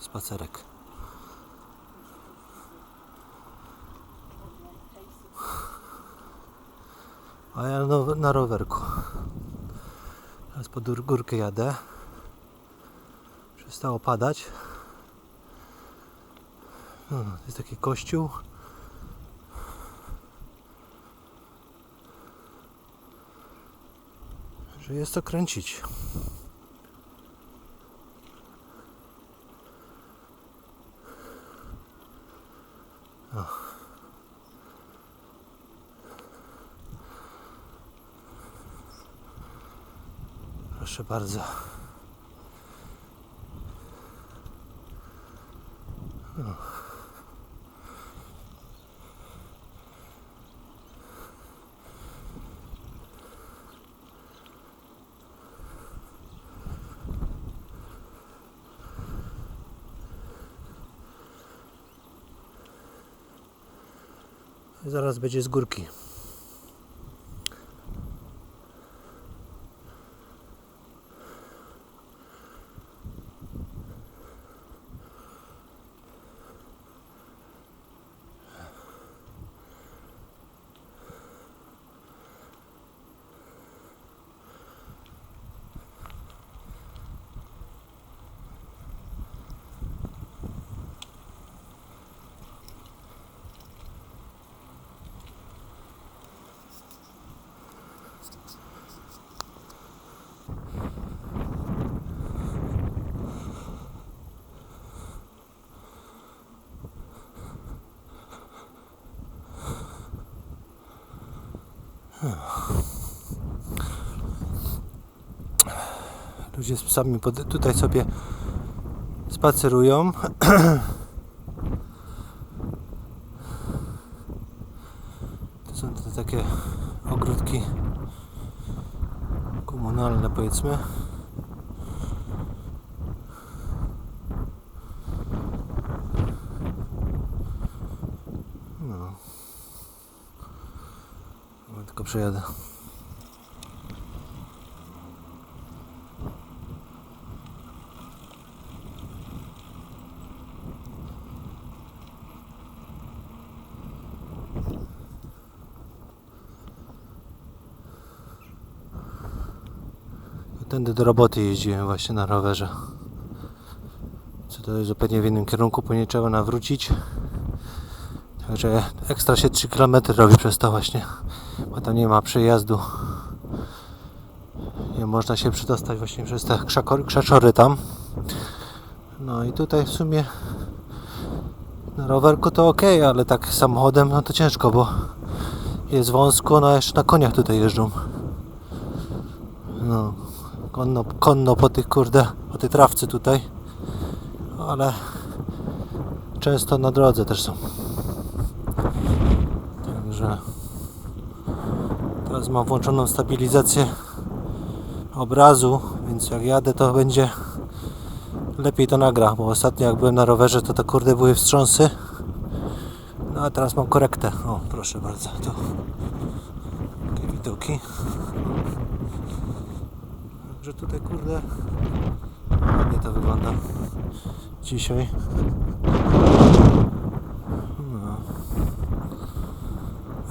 spacerek. A ja no, na rowerku. Teraz pod gór- górkę jadę. Przestało padać. No, to jest taki kościół. Że jest to kręcić. Proszę bardzo. Zaraz będzie z górki. Ludzie z psami tutaj sobie spacerują. To są te takie ogródki komunalne powiedzmy. No. Tylko przejadę. Tędy do roboty jeździłem właśnie na rowerze. Co to jest zupełnie w innym kierunku, później trzeba nawrócić. Także ekstra się 3 km robi przez to właśnie, bo tam nie ma przejazdu. Nie można się przedostać właśnie przez te krzaczory tam. No i tutaj w sumie na rowerku to ok, ale tak samochodem no to ciężko, bo jest wąsko, no jeszcze na koniach tutaj jeżdżą. No, konno, konno po tych kurde, po tej trawce tutaj. Ale często na drodze też są. Także teraz mam włączoną stabilizację obrazu, więc jak jadę to będzie lepiej to nagra, bo ostatnio jak byłem na rowerze to te kurde były wstrząsy. No a teraz mam korektę. O, proszę bardzo, tu takie widoki. Że tutaj kurde ładnie to wygląda dzisiaj. No.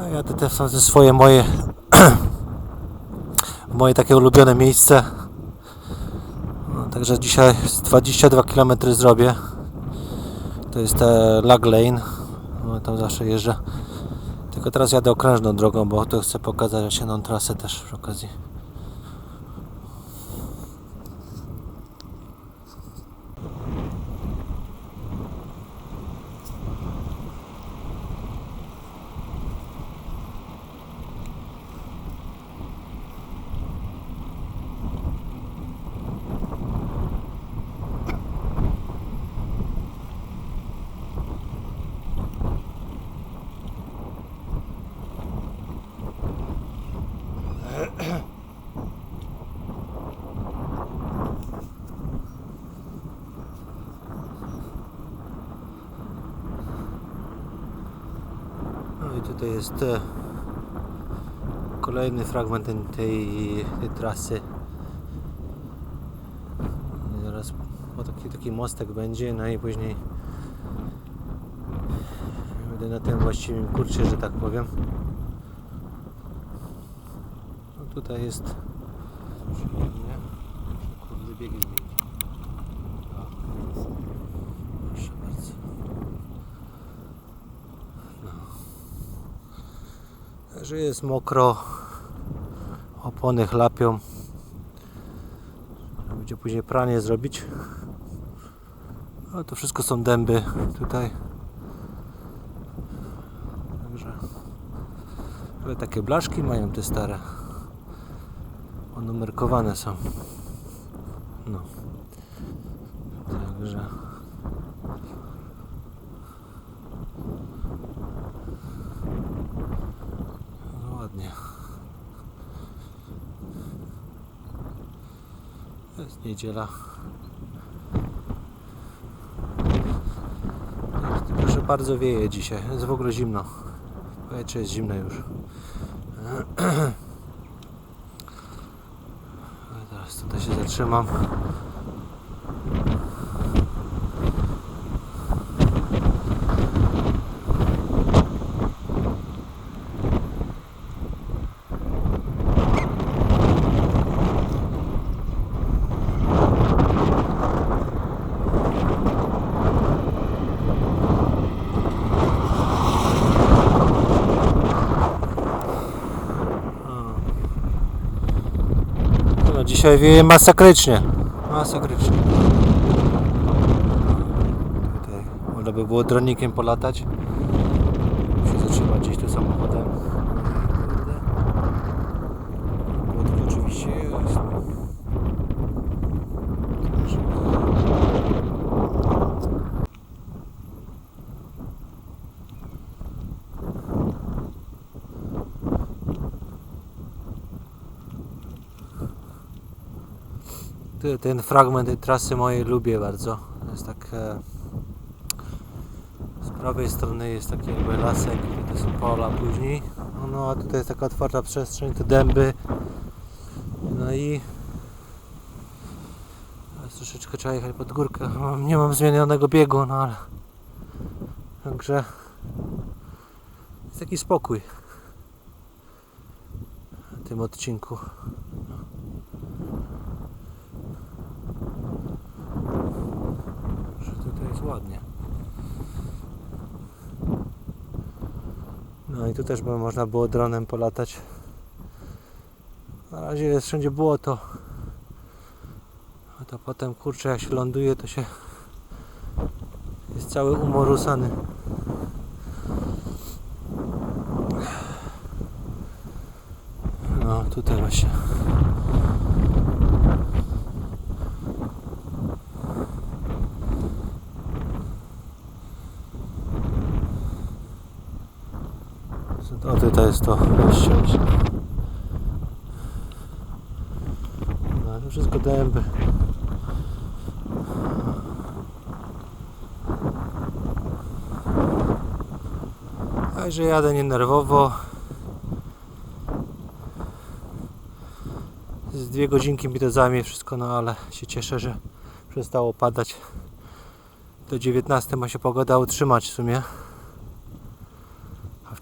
A ja też są te swoje moje moje takie ulubione miejsce. No, także dzisiaj z 22 km zrobię. To jest te Lag Lane. No, tam zawsze jeżdżę. Tylko teraz jadę okrężną drogą, bo to chcę pokazać sięną trasę też przy okazji. No i tutaj jest e, kolejny fragment tej, tej, trasy. Zaraz O, taki, taki mostek będzie, no i później będę na tym właściwym kurcie, że tak powiem. No tutaj jest przyjemnie. Kurde, biegi zmienić. O, proszę bardzo. No. Także jest mokro, opony chlapią. Będzie później pranie zrobić. Ale to wszystko są dęby tutaj. Także. Ale takie blaszki mają te stare. Onumerkowane są. No. Także. No ładnie. Jest niedziela. Że bardzo wieje dzisiaj. Jest w ogóle zimno. Powietrze jest zimne już. Teraz tutaj się zatrzymam. No, dzisiaj wieje masakrycznie. Masakrycznie. Tutaj można by było dronikiem polatać. Muszę zatrzymać gdzieś tu samochodem. Kurde. Płotek oczywiście jest. Także- Ty- Ten fragment trasy mojej lubię bardzo. Jest tak. E, z prawej strony jest taki jakby lasek, to są pola później. No, a tutaj jest taka otwarta przestrzeń, te dęby. No i. Troszeczkę trzeba jechać pod górkę. Nie mam zmienionego biegu, no ale. Także. Jest taki spokój. W tym odcinku. że tutaj jest ładnie. No i tu też by można było dronem polatać. Na razie jest wszędzie błoto. A to potem kurczę jak się ląduje to się jest cały umorusany. No tutaj właśnie. O tutaj jest to wejście właśnie. No to wszystko dęby. Także jadę nienerwowo. Z dwie godzinki mi to zajmie wszystko, no ale się cieszę, że przestało padać. Do 19 ma się pogoda utrzymać w sumie.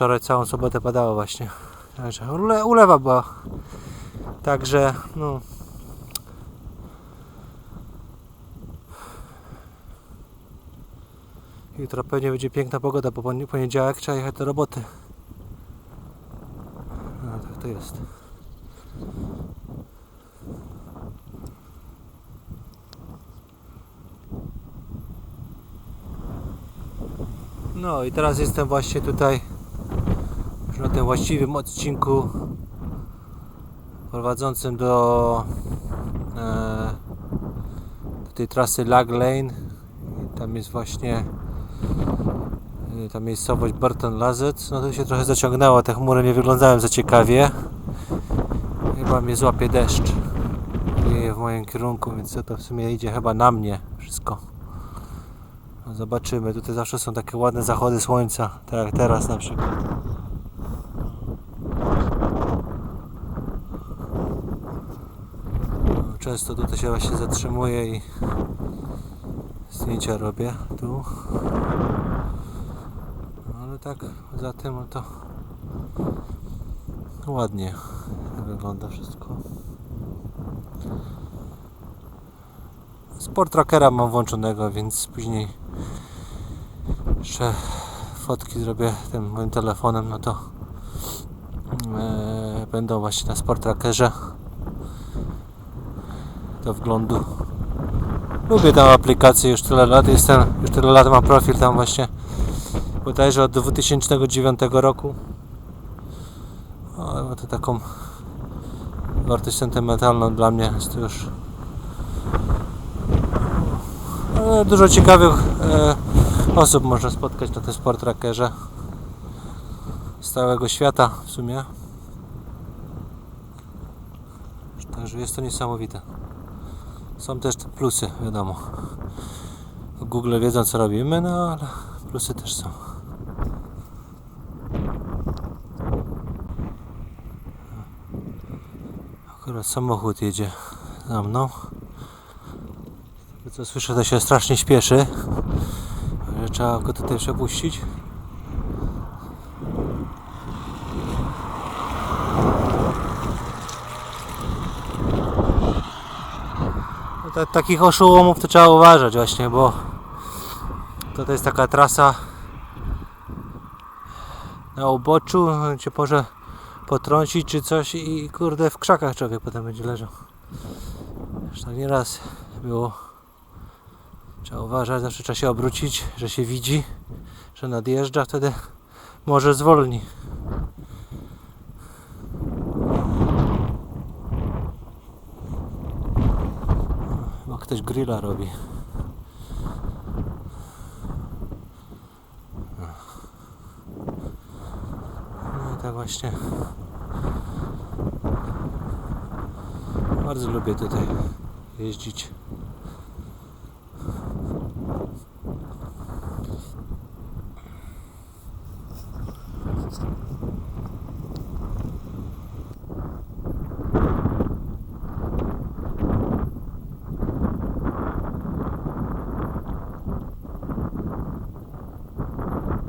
Wczoraj całą sobotę padało właśnie. Także ule, ulewa była. Także no. Jutro pewnie będzie piękna pogoda, bo poni- poniedziałek trzeba jechać do roboty. No tak to jest. No i teraz jestem właśnie tutaj na tym właściwym odcinku prowadzącym do, e, do tej trasy Lag Lane. Tam jest właśnie e, ta miejscowość Burton Lazet. No to się trochę zaciągnęło, te chmury nie wyglądają za ciekawie. Chyba mnie złapie deszcz. Wieje w moim kierunku, więc to w sumie idzie chyba na mnie wszystko. No Zobaczymy, tutaj zawsze są takie ładne zachody słońca, tak jak teraz na przykład. Często tutaj się właśnie zatrzymuję i Zdjęcia robię tu. No, Ale tak za tym to ładnie wygląda wszystko. Sport trackera mam włączonego, więc później jeszcze fotki zrobię tym moim telefonem, no to e, będą właśnie na sport trackerze do wglądu. Lubię tę aplikację już tyle lat, jestem, już tyle lat mam profil tam właśnie bodajże od 2009 roku. O, ma to taką wartość sentymentalną dla mnie jest to już dużo ciekawych e, osób można spotkać na tym sport trackerze z całego świata w sumie. Także jest to niesamowite. Są też te plusy, wiadomo. Google wiedzą co robimy, no ale plusy też są. Akurat samochód jedzie za mną. Co słyszę, to się strasznie śpieszy. Trzeba go tutaj przepuścić. No ta, takich oszołomów to trzeba uważać właśnie, bo to, to jest taka trasa na uboczu, cię może potrącić czy coś i kurde w krzakach człowiek potem będzie leżał. Już tak nieraz było. Trzeba uważać, zawsze trzeba się obrócić, że się widzi, że nadjeżdża, wtedy może zwolni. Ktoś grilla robi. No i tak właśnie. Bardzo lubię tutaj jeździć.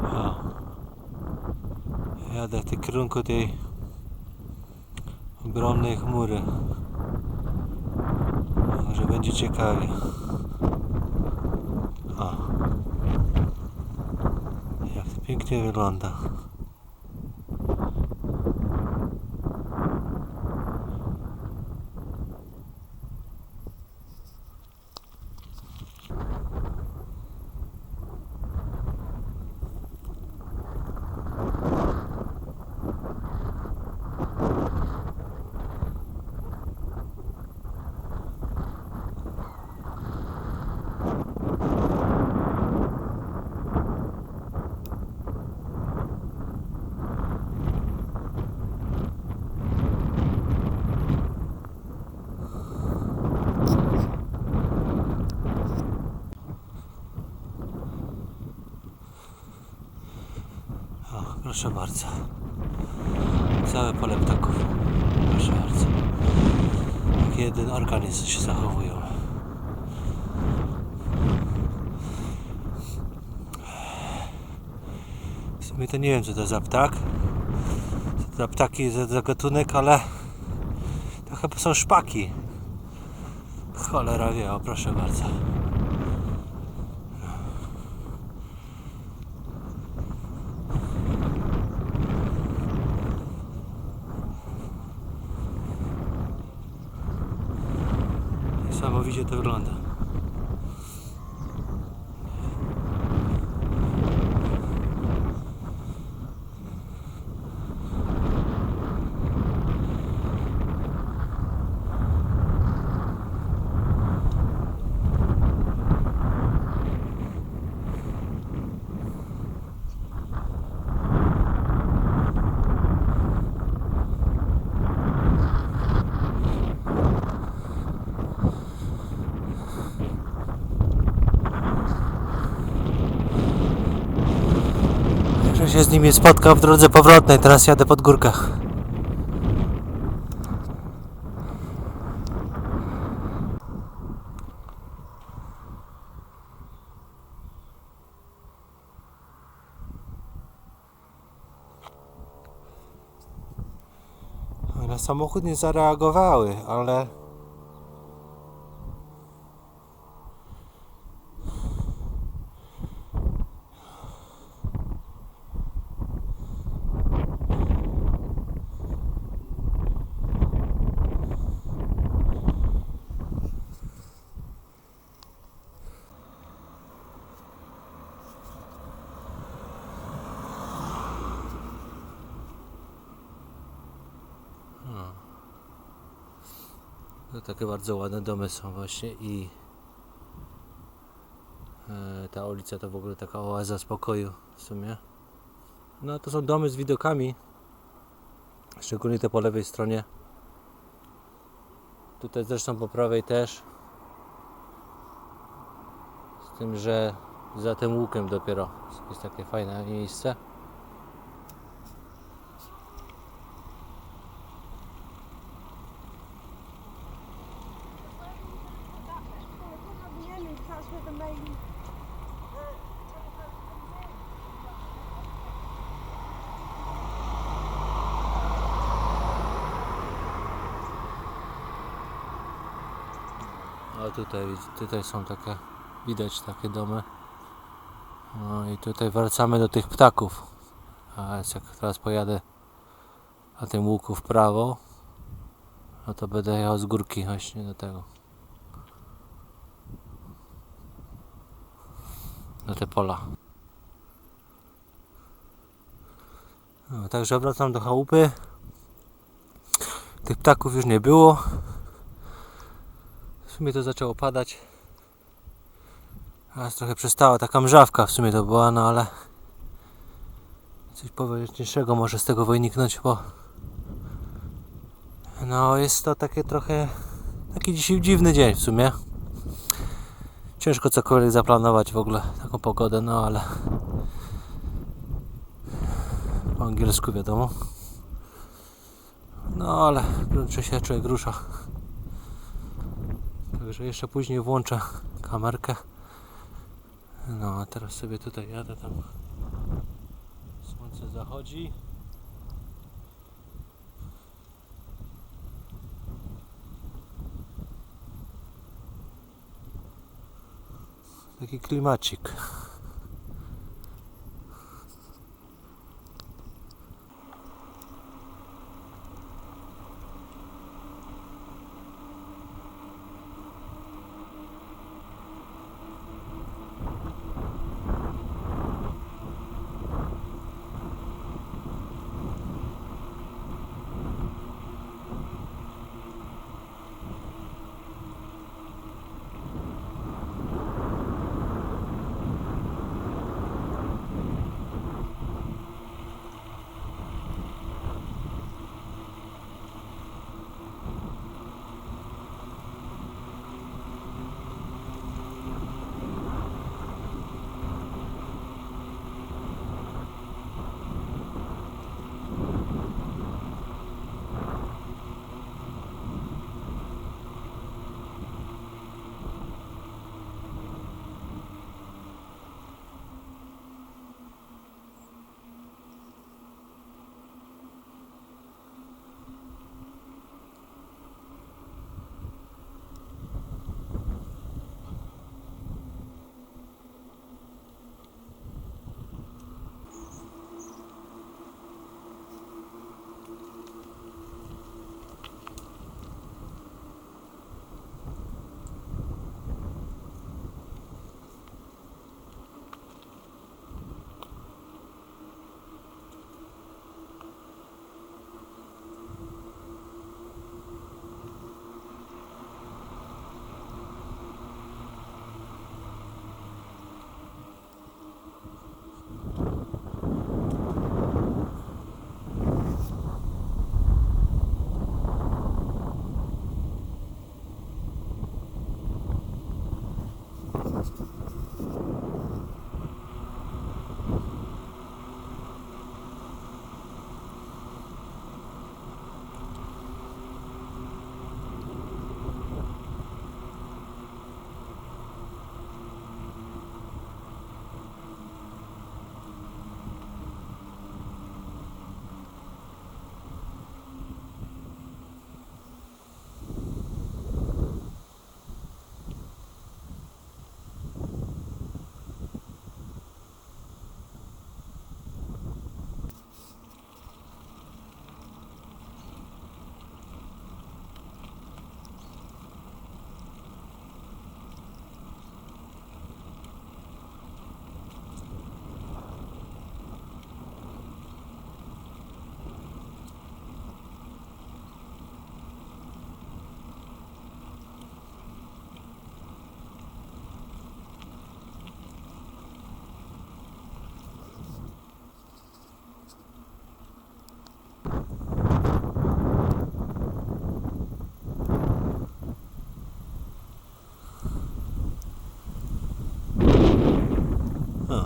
O. Jadę w tym kierunku tej ogromnej chmury. Może będzie ciekawie. O. Jak to pięknie wygląda. O, proszę bardzo. Całe pole ptaków. Proszę bardzo. Jak jeden organizm się zachowują. W sumie to nie wiem co to za ptak. Co to za ptaki, za, za gatunek, ale to chyba są szpaki. Cholera wie, o proszę bardzo. To wygląda. się z nimi spotkał w drodze powrotnej. Teraz jadę pod górkach. Ale samochód nie zareagowały, ale Takie bardzo ładne domy są właśnie i e, ta ulica to w ogóle taka oaza spokoju w sumie. No to są domy z widokami, szczególnie te po lewej stronie. Tutaj zresztą po prawej też. Z tym, że za tym łukiem dopiero jest takie fajne miejsce. O tutaj, tutaj są takie, widać takie domy. No i tutaj wracamy do tych ptaków. A jak teraz pojadę na tym łuku w prawo, no to będę jechał z górki właśnie do tego. Do te pola. No, także wracam do chałupy. Tych ptaków już nie było. W sumie to zaczęło padać. Teraz trochę przestała taka mrzawka w sumie to była, no ale coś poważniejszego może z tego wyniknąć, bo no jest to takie trochę taki dzisiaj dziwny dzień w sumie. Ciężko cokolwiek zaplanować w ogóle taką pogodę, no ale po angielsku wiadomo. No ale czy się człowiek rusza. Także jeszcze później włączę kamerkę. No a teraz sobie tutaj jadę tam. Słońce zachodzi. Taki klimacik.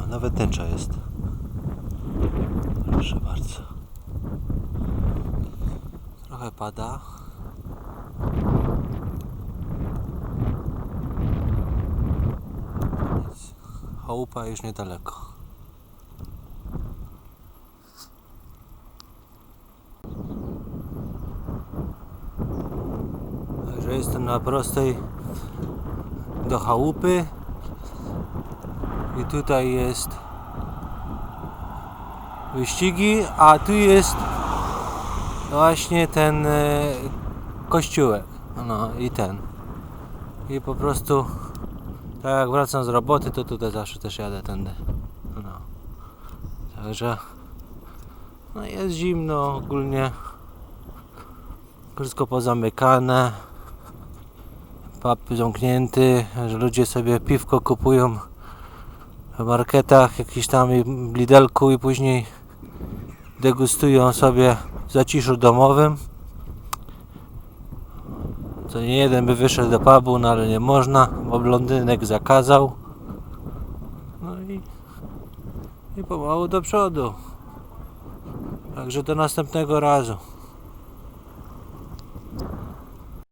Nawet tęcza jest. Proszę bardzo. Trochę pada. Chałupa już niedaleko. Także jestem na prostej do chałupy i tutaj jest wyścigi, a tu jest właśnie ten e, kościółek. No i ten. I po prostu tak jak wracam z roboty, to tutaj zawsze też jadę tędy. No. Także no jest zimno ogólnie. Wszystko pozamykane. Pub zamknięty, że ludzie sobie piwko kupują marketach, jakiś tam i w Lidelku i później degustują sobie w zaciszu domowym. To nie jeden by wyszedł do pubu, no ale nie można, bo blondynek zakazał. No i, i pomału do przodu. Także do następnego razu.